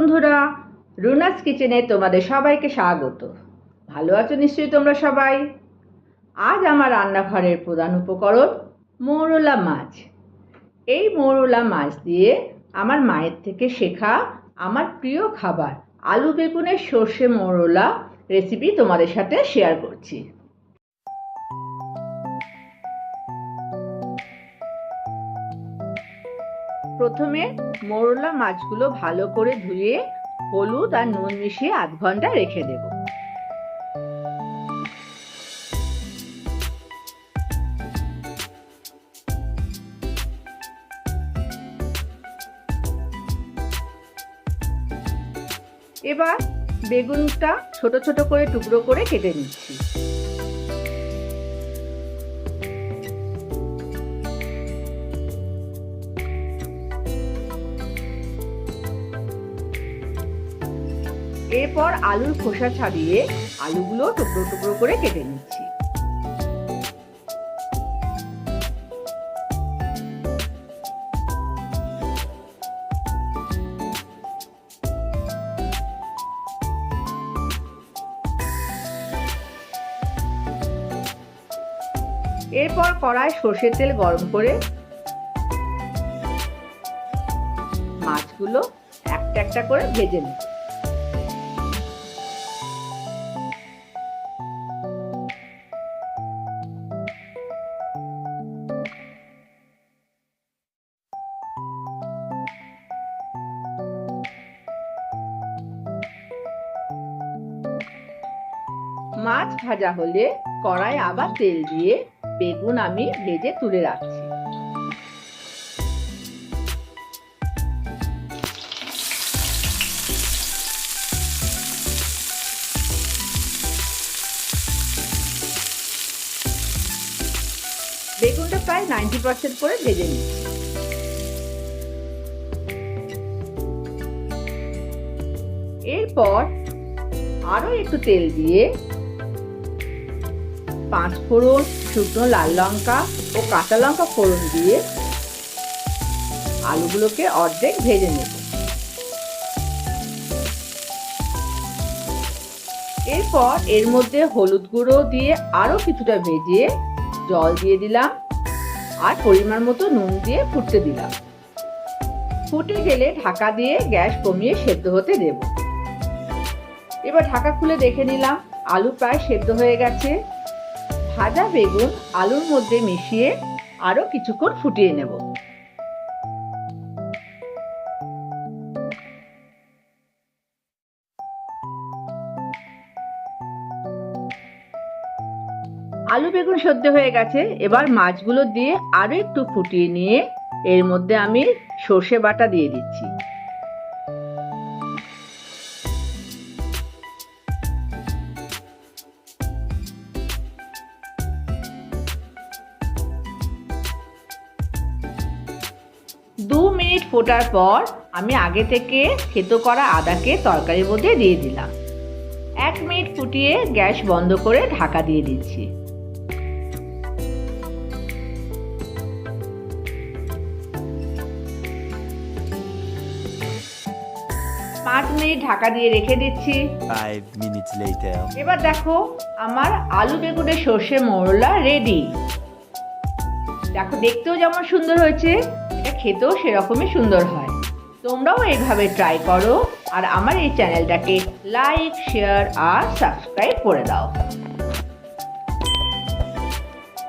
বন্ধুরা, রুনাস কিচেনে তোমাদের সবাইকে স্বাগত। ভালো আছো নিশ্চয়ই তোমরা সবাই? আজ আমার রান্নাঘরের প্রধান উপকরণ মৌরলা মাছ। এই মৌরলা মাছ দিয়ে আমার মায়ের থেকে শেখা আমার প্রিয় খাবার আলু বেগুনের সর্ষে মৌরলা রেসিপি তোমাদের সাথে শেয়ার করছি। প্রথমে মোরলা মাছগুলো ভালো করে ধুয়ে হলুদ আর নুন মিশিয়ে আধ ঘণ্টা রেখে দেব। এবার বেগুনটা ছোট ছোট করে টুকরো করে কেটে নিচ্ছি। এরপর আলুর খোসা ছাড়িয়ে আলুগুলো টুকরো টুকরো করে কেটে নিচ্ছি। এরপর কড়ায় সর্ষের তেল গরম করে মাছগুলো একটা একটা করে ভেজে নেব মাছ ভাজা হলে কড়াই আবার তেল দিয়ে বেগুন আমি ভেজে তুলে রাখছি। বেগুনটা প্রায় নাইনটি পার্সেন্ট করে ভেজে নিচ্ছি। এরপর আরও একটু তেল দিয়ে পাঁচ ফোড়ন, শুকনো লাল লঙ্কা ও কাঁচা লঙ্কা ফোড়ন দিয়ে আলুগুলোকে অর্ধেক ভেজে নেব। এরপর এর মধ্যে হলুদ গুঁড়ো দিয়ে আরও কিছুটা ভেজে জল দিয়ে দিলাম আর পরিমাণ মতো নুন দিয়ে ফুটতে দিলাম। ফুটে গেলে ঢাকা দিয়ে গ্যাস কমিয়ে সেদ্ধ হতে দেব। এবার ঢাকা খুলে দেখে নিলাম, আলু প্রায় সেদ্ধ হয়ে গেছে। ভাজা বেগুন, আলুর মধ্যে মিশিয়ে আরও কিছুক্ষণ ফুটিয়ে নেব। আলু বেগুন সেদ্ধ হয়ে গেছে। এবার মাছগুলো দিয়ে আরও একটু ফুটিয়ে নিয়ে এর মধ্যে আমি সর্ষে বাটা দিয়ে দিচ্ছি। মিনিট ফোটার পর আমি আগে থেকে থেতো করা আদাকে তরকারির মধ্যে দিয়ে দিলাম। এক মিনিট ফুটিয়ে গ্যাস বন্ধ করে ঢাকা দিয়ে দিচ্ছি। পাঁচ মিনিট ঢাকা দিয়ে রেখে দিচ্ছি. এবার দেখো আমার আলু বেগুনের সর্ষে মোরলা রেডি দেখো দেখতেও যেমন সুন্দর হয়েছে। এটা খেতেও সেরকমই সুন্দর হয়। তোমরাও এইভাবে ট্রাই করো। আর আমার এই চ্যানেলটাকে লাইক শেয়ার আর সাবস্ক্রাইব করে দাও।